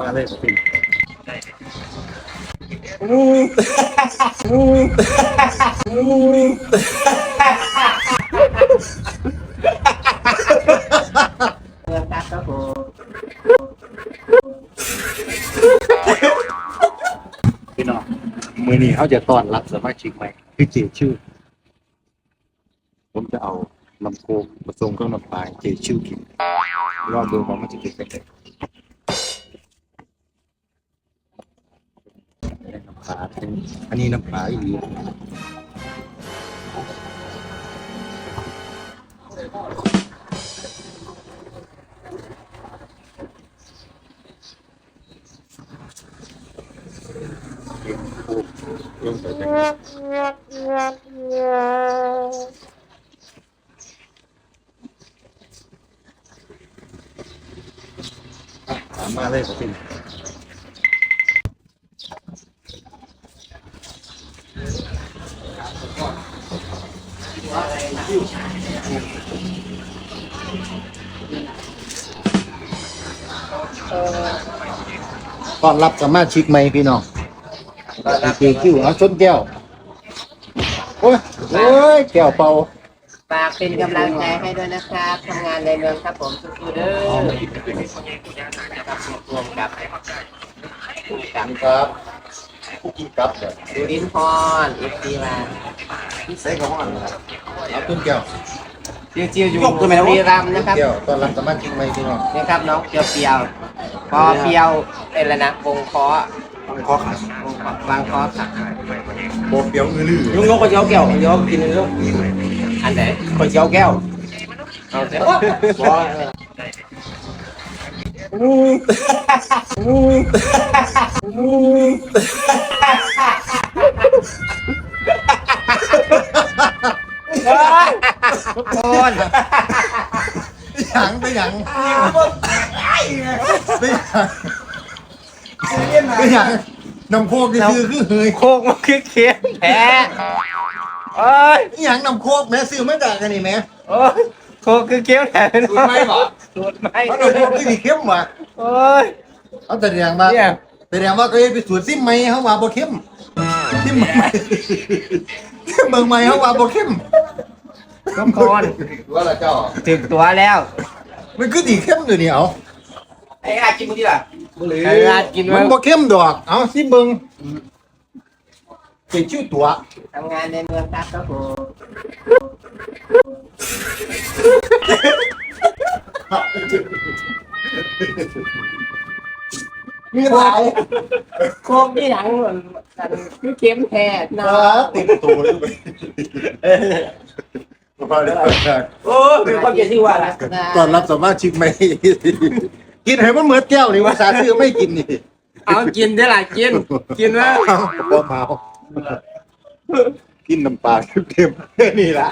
มาเลยสิพี่น้องมือนี้เขาจะต้อนรับสมาชิกใหม่คือเจชื่อ ผมจะเอาลำโพงผสมเครื่องน้ำปลาเจชื่อกินลอดูว่ามันจะเป็นยังไง ปลาอันนี้น้ำปลาอีกเริ่มไปจากถามมาเลยสิ ต้อนรับสมาชิกใหม่พี่น้องเจคิวเอาชนแก้วโอ้ยโอ้ยแก้วเป่าฝากเป็นกำลังใจให้ด้วยนะครับทำงานในเมืองครับผมสู้ๆเด้อครับรวมกับผู้กำกับครับผู้กินกับเนี่ยดูดินพรเอฟซีมา ใส่ของมันเอาต้นแก้วจิวๆอยู่บุรีรัมย์นะครับแก้วต้อนรับสมาชิกใหม่พี่น้องนี่ครับน้องเปียวเปียวๆพอเปียวเป็นอะไรนะวงคอขอขายวงคอวางคอค่ะโบเปียวอือลือลุงยกก๋วยเตี๋ยวแก้วก๋วยเตี๋ยวกินลูกอันไหนก๋วยเตี๋ยวแก้วเอาเถอะบอก ทุกคนหยังไปหยังไปหยังไปหยังน้ำโคกนี่คือคือเฮยโคกมันคือเค็มแพ้โอ้ยนี่หยังน้ำโคกแม่ซื้อมาจากกันนี่แม่โอ้ยโคกคือเค็มแทนสูตรไม่หรอสูตรไม่เพราะน้ำโคกนี่เข้มว่ะโอ้ยเอาแต่แสดงว่าเนี่ยแสดงว่าก็ยังไปสูตรซิมใหม่เขาว่าบ่เข้มซิมใหม่ซิมเมืองใหม่เขาว่าบ่เข้ม ทุกคนว่าละเจ้าถึงตัวแล้ว มันคือดีเข้มอยู่นี่เอาไอ้อากินมึงดิล่ะบุหรี่ใครอาจกินมัมานบ่เข้มดอกเอาซิเบิ่งเป็นชื่อตัวทำงานในเมืองครับครับผมมีหลายโคกที่หลังเหมือนกันคือเค็มแท้นะนะติดตัวเลย ไปมาเลยโอ้ยเป็นความเกลียดที่ว่าล่ะตอนรับสมาชิกใหม่กินให้มันเหมือนแก้วนี่ว่าสาซื้อไม่กินนี่ เอากินได้หลายกิน กินแล้วเอาบ่เมากินน้ำปลาเค็มๆนี่ล่ะ